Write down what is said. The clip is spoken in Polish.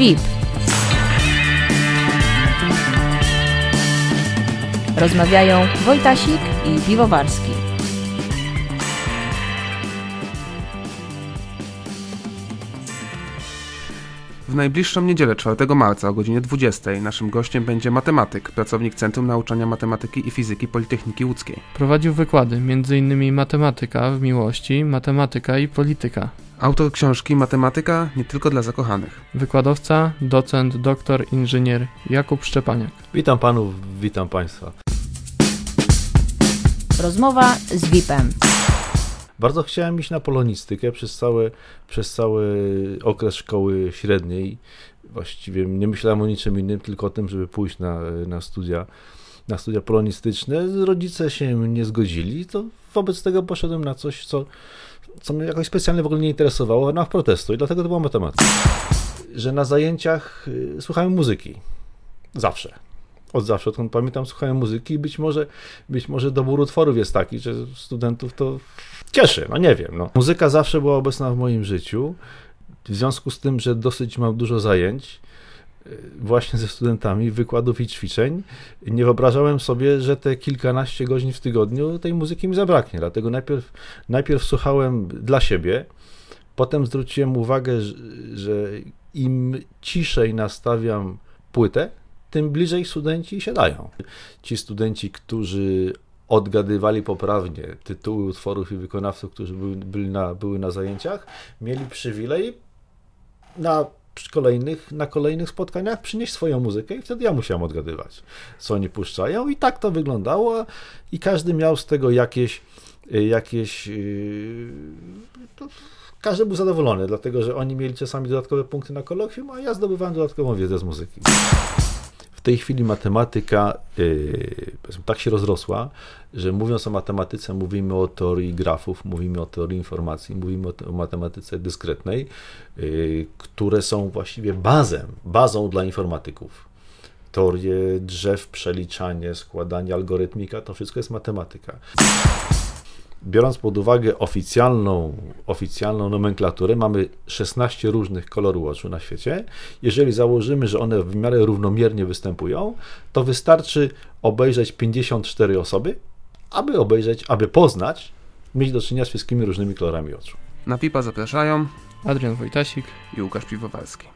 VIP. Rozmawiają Wojtasik i Piwowarski. W najbliższą niedzielę 4 marca o godzinie 20 naszym gościem będzie matematyk, pracownik Centrum Nauczania Matematyki i Fizyki Politechniki Łódzkiej. Prowadził wykłady, m.in. matematyka w miłości, matematyka i polityka. Autor książki Matematyka nie tylko dla zakochanych. Wykładowca, docent, doktor, inżynier Jakub Szczepaniak. Witam panów, witam państwa. Rozmowa z VIP-em. Bardzo chciałem iść na polonistykę przez cały, przez cały okres szkoły średniej. Właściwie nie myślałem o niczym innym, tylko o tym, żeby pójść na, na studia na studia polonistyczne. Rodzice się nie zgodzili, to wobec tego poszedłem na coś, co, co mnie jakoś specjalnie w ogóle nie interesowało, na protestu i dlatego to była matematyka. Że na zajęciach y, słuchałem muzyki. Zawsze. Od zawsze, odkąd pamiętam, słuchałem muzyki i być może, być może dobór utworów jest taki, że studentów to cieszy, no nie wiem. No. Muzyka zawsze była obecna w moim życiu. W związku z tym, że dosyć mam dużo zajęć, właśnie ze studentami, wykładów i ćwiczeń, nie wyobrażałem sobie, że te kilkanaście godzin w tygodniu tej muzyki mi zabraknie. Dlatego najpierw, najpierw słuchałem dla siebie, potem zwróciłem uwagę, że, że im ciszej nastawiam płytę, tym bliżej studenci siadają. Ci studenci, którzy odgadywali poprawnie tytuły utworów i wykonawców, którzy byli, na, były na zajęciach, mieli przywilej na kolejnych, na kolejnych spotkaniach przynieść swoją muzykę i wtedy ja musiałem odgadywać, co oni puszczają i tak to wyglądało i każdy miał z tego jakieś jakieś to każdy był zadowolony, dlatego że oni mieli czasami dodatkowe punkty na kolokwium, a ja zdobywałem dodatkową wiedzę z muzyki. W tej chwili matematyka yy, tak się rozrosła, że mówiąc o matematyce, mówimy o teorii grafów, mówimy o teorii informacji, mówimy o, o matematyce dyskretnej, yy, które są właściwie bazem, bazą dla informatyków. Teorie drzew, przeliczanie, składanie, algorytmika to wszystko jest matematyka biorąc pod uwagę oficjalną, oficjalną nomenklaturę, mamy 16 różnych kolorów oczu na świecie. Jeżeli założymy, że one w miarę równomiernie występują, to wystarczy obejrzeć 54 osoby, aby obejrzeć, aby poznać, mieć do czynienia z wszystkimi różnymi kolorami oczu. Na PIPA zapraszają Adrian Wojtasik i Łukasz Piwowarski.